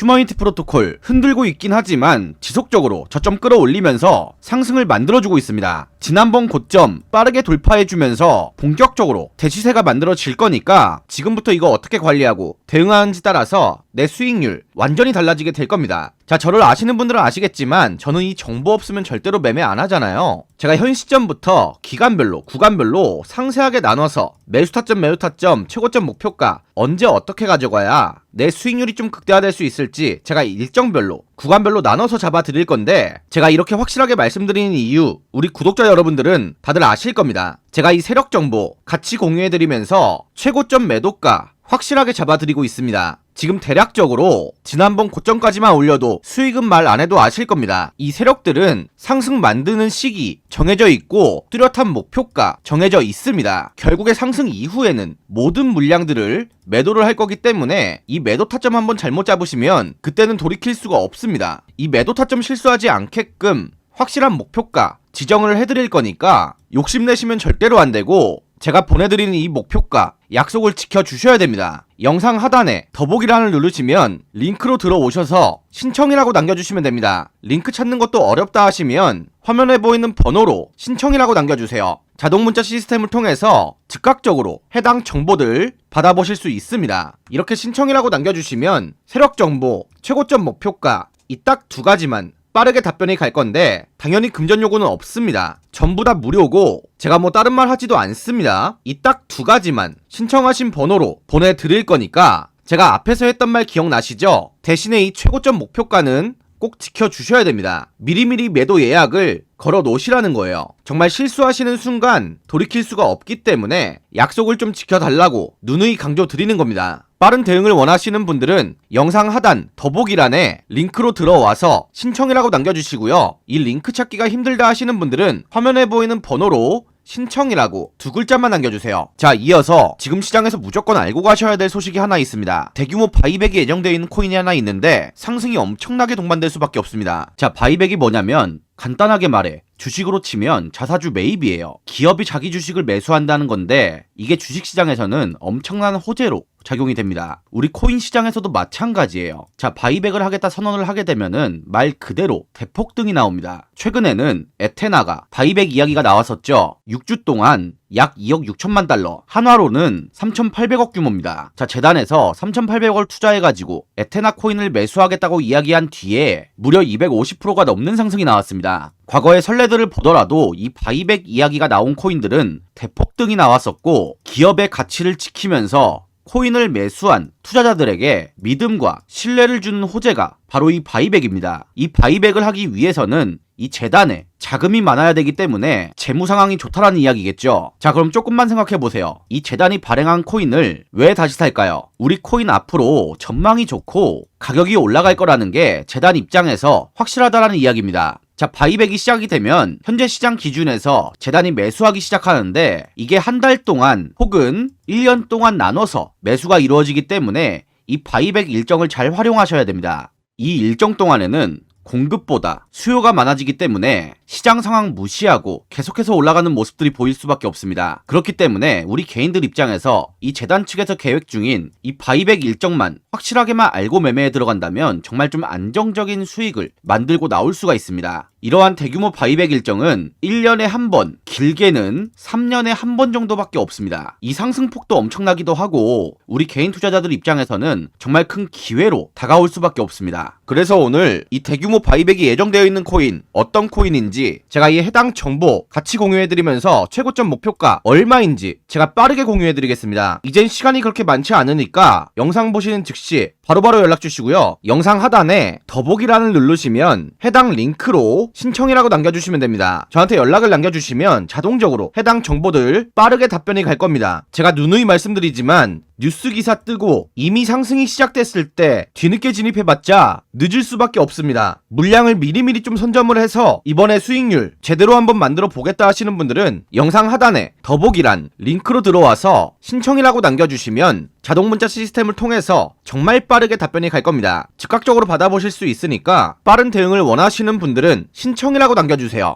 휴머니티 프로토콜 흔들고 있긴 하지만 지속적으로 저점 끌어올리면서 상승을 만들어주고 있습니다. 지난번 고점 빠르게 돌파해주면서 본격적으로 대시세가 만들어질 거니까 지금부터 이거 어떻게 관리하고 대응하는지 따라서 내 수익률 완전히 달라지게 될 겁니다. 자, 저를 아시는 분들은 아시겠지만 저는 이 정보 없으면 절대로 매매 안 하잖아요. 제가 현 시점부터 기간별로, 구간별로 상세하게 나눠서 매수 타점, 매수 타점, 최고점 목표가 언제 어떻게 가져가야 내 수익률이 좀 극대화될 수 있을지 제가 일정별로, 구간별로 나눠서 잡아 드릴 건데 제가 이렇게 확실하게 말씀드리는 이유 우리 구독자 여러분들은 다들 아실 겁니다. 제가 이 세력 정보 같이 공유해 드리면서 최고점 매도가 확실하게 잡아드리고 있습니다. 지금 대략적으로 지난번 고점까지만 올려도 수익은 말 안 해도 아실 겁니다. 이 세력들은 상승 만드는 시기 정해져 있고 뚜렷한 목표가 정해져 있습니다. 결국에 상승 이후에는 모든 물량들을 매도를 할 거기 때문에 이 매도 타점 한번 잘못 잡으시면 그때는 돌이킬 수가 없습니다. 이 매도 타점 실수하지 않게끔 확실한 목표가 지정을 해드릴 거니까 욕심내시면 절대로 안 되고 제가 보내드리는 이 목표가 약속을 지켜주셔야 됩니다. 영상 하단에 더보기란을 누르시면 링크로 들어오셔서 신청이라고 남겨주시면 됩니다. 링크 찾는 것도 어렵다 하시면 화면에 보이는 번호로 신청이라고 남겨주세요. 자동 문자 시스템을 통해서 즉각적으로 해당 정보들 받아보실 수 있습니다. 이렇게 신청이라고 남겨주시면 세력 정보, 최고점 목표가 이 딱 두 가지만 빠르게 답변이 갈 건데 당연히 금전 요구는 없습니다. 전부 다 무료고 제가 뭐 다른 말 하지도 않습니다. 이 딱 두 가지만 신청하신 번호로 보내드릴 거니까 제가 앞에서 했던 말 기억나시죠? 대신에 이 최고점 목표가는 꼭 지켜주셔야 됩니다. 미리미리 매도 예약을 걸어 놓으시라는 거예요. 정말 실수하시는 순간 돌이킬 수가 없기 때문에 약속을 좀 지켜달라고 누누이 강조 드리는 겁니다. 빠른 대응을 원하시는 분들은 영상 하단 더보기란에 링크로 들어와서 신청이라고 남겨주시고요. 이 링크 찾기가 힘들다 하시는 분들은 화면에 보이는 번호로 신청이라고 두 글자만 남겨주세요. 자, 이어서 지금 시장에서 무조건 알고 가셔야 될 소식이 하나 있습니다. 대규모 바이백이 예정되어 있는 코인이 하나 있는데 상승이 엄청나게 동반될 수밖에 없습니다. 자, 바이백이 뭐냐면 간단하게 말해 주식으로 치면 자사주 매입이에요. 기업이 자기 주식을 매수한다는 건데 이게 주식 시장에서는 엄청난 호재로 작용이 됩니다. 우리 코인 시장에서도 마찬가지예요. 자, 바이백을 하겠다 선언을 하게 되면은 말 그대로 대폭등이 나옵니다. 최근에는 에테나가 바이백 이야기가 나왔었죠. 6주 동안 약 2억 6천만 달러, 한화로는 3,800억 규모입니다. 자, 재단에서 3,800억을 투자해가지고 에테나 코인을 매수하겠다고 이야기한 뒤에 무려 250%가 넘는 상승이 나왔습니다. 과거의 선례들을 보더라도 이 바이백 이야기가 나온 코인들은 대폭등이 나왔었고 기업의 가치를 지키면서 코인을 매수한 투자자들에게 믿음과 신뢰를 주는 호재가 바로 이 바이백입니다. 이 바이백을 하기 위해서는 이 재단에 자금이 많아야 되기 때문에 재무 상황이 좋다라는 이야기겠죠. 자, 그럼 조금만 생각해 보세요. 이 재단이 발행한 코인을 왜 다시 살까요? 우리 코인 앞으로 전망이 좋고 가격이 올라갈 거라는 게 재단 입장에서 확실하다라는 이야기입니다. 자, 바이백이 시작이 되면 현재 시장 기준에서 재단이 매수하기 시작하는데 이게 한 달 동안 혹은 1년 동안 나눠서 매수가 이루어지기 때문에 이 바이백 일정을 잘 활용하셔야 됩니다. 이 일정 동안에는 공급보다 수요가 많아지기 때문에 시장 상황 무시하고 계속해서 올라가는 모습들이 보일 수밖에 없습니다. 그렇기 때문에 우리 개인들 입장에서 이 재단 측에서 계획 중인 이 바이백 일정만 확실하게만 알고 매매에 들어간다면 정말 좀 안정적인 수익을 만들고 나올 수가 있습니다. 이러한 대규모 바이백 일정은 1년에 한 번, 길게는 3년에 한 번 정도밖에 없습니다. 이 상승폭도 엄청나기도 하고 우리 개인 투자자들 입장에서는 정말 큰 기회로 다가올 수밖에 없습니다. 그래서 오늘 이 대규모 바이백이 예정되어 있는 코인 어떤 코인인지 제가 이 해당 정보 같이 공유해드리면서 최고점 목표가 얼마인지 제가 빠르게 공유해드리겠습니다. 이젠 시간이 그렇게 많지 않으니까 영상 보시는 즉시 바로바로 연락 주시고요. 영상 하단에 더보기란을 누르시면 해당 링크로 신청이라고 남겨주시면 됩니다. 저한테 연락을 남겨주시면 자동적으로 해당 정보들 빠르게 답변이 갈 겁니다. 제가 누누이 말씀드리지만 뉴스 기사 뜨고 이미 상승이 시작됐을 때 뒤늦게 진입해봤자 늦을 수밖에 없습니다. 물량을 미리미리 좀 선점을 해서 이번에 수익률 제대로 한번 만들어 보겠다 하시는 분들은 영상 하단에 더보기란 링크로 들어와서 신청이라고 남겨주시면 자동 문자 시스템을 통해서 정말 빠르게 답변이 갈 겁니다. 즉각적으로 받아보실 수 있으니까 빠른 대응을 원하시는 분들은 신청이라고 남겨주세요.